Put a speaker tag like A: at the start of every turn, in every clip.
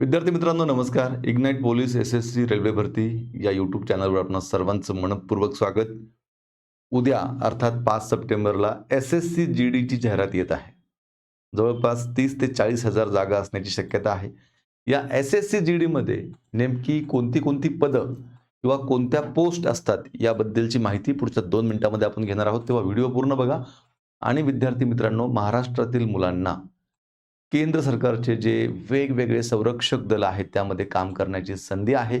A: विद्यार्थी मित्रांनो नमस्कार. Ignite police S S C railway भरती या यूट्यूब चॅनलवर आपण सर्वांचं मनपूर्वक स्वागत. उद्या अर्थात पाच सप्टेंबरला एस एस सी जी डीची जाहिरात येत आहे. जवळपास तीस ते चाळीस हजार जागा असण्याची शक्यता आहे. या एस एस सी जी डीमध्ये नेमकी कोणती कोणती पदं किंवा कोणत्या पोस्ट असतात याबद्दलची माहिती पुढच्या दोन मिनिटांमध्ये आपण घेणार आहोत. तेव्हा व्हिडिओ पूर्ण बघा. आणि विद्यार्थी मित्रांनो महाराष्ट्रातील मुलांना केंद्र सरकारचे जे वेगवेगळे संरक्षक दल आहेत त्यामध्ये काम करण्याची संधी आहे.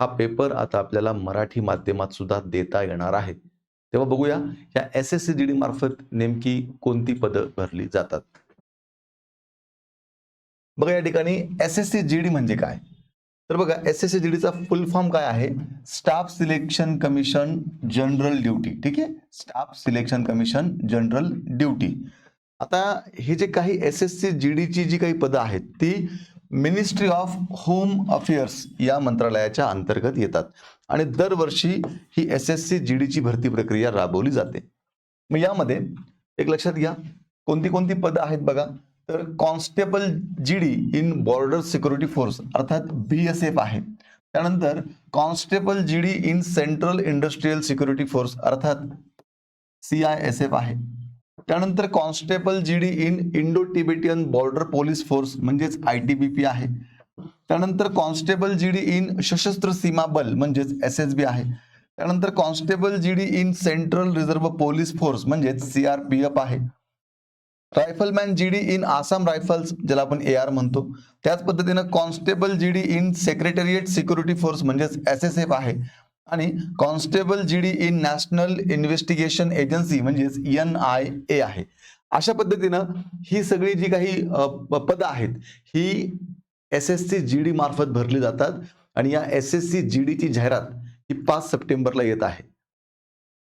A: हा पेपर आता आपल्याला मराठी माध्यमात सुद्धा देता येणार आहे. तेव्हा बघूया या S S C G D मार्फत नेमकी कोणती पदं भरली जातात? बघा या ठिकाणी S S C G D म्हणजे काय? तर बघा एस एस सी जी डीचा फुल फॉर्म काय आहे? Staff Selection Commission general duty ठीक आहे? Staff Selection Commission general duty आता हे जे काही एस एस सी जी डीची जी काही पदं आहेत ती मिनिस्ट्री ऑफ होम अफेअर्स या मंत्रालयाच्या अंतर्गत येतात. आणि दरवर्षी ही एस एस सी जी डीची भरती प्रक्रिया राबवली जाते. मग यामध्ये एक लक्षात घ्या कोणती कोणती पदं आहेत बघा. तर constable G D in Border Security Force अर्थात बी एस एफ आहे. त्यानंतर constable G D in Central Industrial Security Force अर्थात सी आय एस एफ आहे. त्यानंतर constable G D in Indo Tibetan Border Police Force म्हणजेच I T B P आहे. त्यानंतर constable G D in सशस्त्र सीमा बल म्हणजेच एस एस बी आहे. त्यानंतर constable G D in Central Reserve Police Force म्हणजेच सी आर पी एफ आहे. Rifleman G D in Assam Rifles ज्याला आपण ए आर म्हणतो त्याच पद्धतीनं constable G D in Secretariat Security Force म्हणजेच एस एस एफ आहे. आणि constable G D in National Investigation Agency म्हणजेच एन आय ए आहे. अशा पद्धतीनं ही सगळी जी काही पदं आहेत ही S S C G D मार्फत भरली जातात आणि या एस एस सी जी डीची जाहिरात ही पाच सप्टेंबरला येत आहे.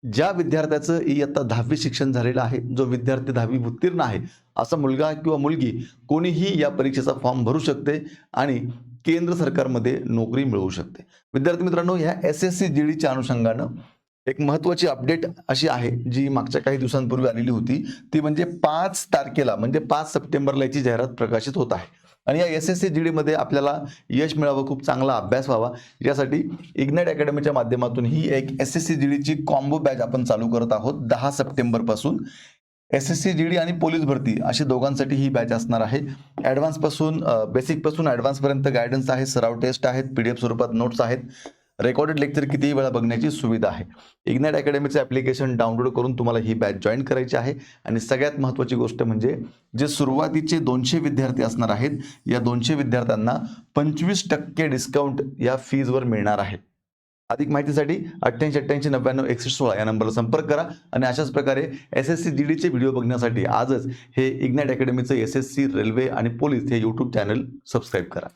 A: ज्या विद्यार्थ्याचं इयत्ता दहावी शिक्षण झालेलं आहे जो विद्यार्थी दहावी उत्तीर्ण आहे असा मुलगा किंवा मुलगी कोणीही या परीक्षेचा फॉर्म भरू शकते आणि केंद्र सरकारमध्ये नोकरी मिळवू शकते. विद्यार्थी मित्रांनो ह्या एस एस सी जी डीच्या अनुषंगानं एक महत्त्वाची अपडेट अशी आहे जी मागच्या काही दिवसांपूर्वी आलेली होती. ती म्हणजे पाच तारखेला म्हणजे पाच सप्टेंबरला याची जाहिरात प्रकाशित होत आहे. आणि या एस एस सी जी डीमध्ये आपल्याला यश मिळावं खूप चांगला अभ्यास व्हावा. यासाठी इग्नाइट अकॅडमीच्या माध्यमातून ही एक एस एस सी जी डीची कॉम्बो बॅच आपण चालू करत आहोत दहा सप्टेंबरपासून. S S C G D आणि पोलीस भरती अशी दोघांसाठी ही बॅच असणार आहे. ॲडव्हान्सपासून बेसिकपासून ॲडव्हान्सपर्यंत गायडन्स आहे सराव टेस्ट आहेत पी डी एफ स्वरूपात नोट्स आहेत. रेकॉर्डेड लेक्चर कितीही वेळा बघण्याची सुविधा आहे. इग्नाइट अकॅडमीचं ॲप्लिकेशन डाउनलोड करून तुम्हाला ही बॅच जॉईन करायची आहे. आणि सगळ्यात महत्त्वाची गोष्ट म्हणजे जे सुरुवातीचे दोनशे विद्यार्थी असणार आहेत या दोनशे विद्यार्थ्यांना पंचवीस टक्के डिस्काउंट या फीजवर मिळणार आहे. अधिक माहितीसाठी अठ्ठ्याऐंशी अठ्ठ्याऐंशी नव्याण्णव एकसष्ट सोळा या नंबरला संपर्क करा आणि अशाच प्रकारे एस एस सी डी डीचे व्हिडिओ बघण्यासाठी आजच हे इग्नॅट अकॅडमीचं एस एस सी रेल्वे आणि पोलीस हे यूट्यूब चॅनल सबस्क्राईब करा.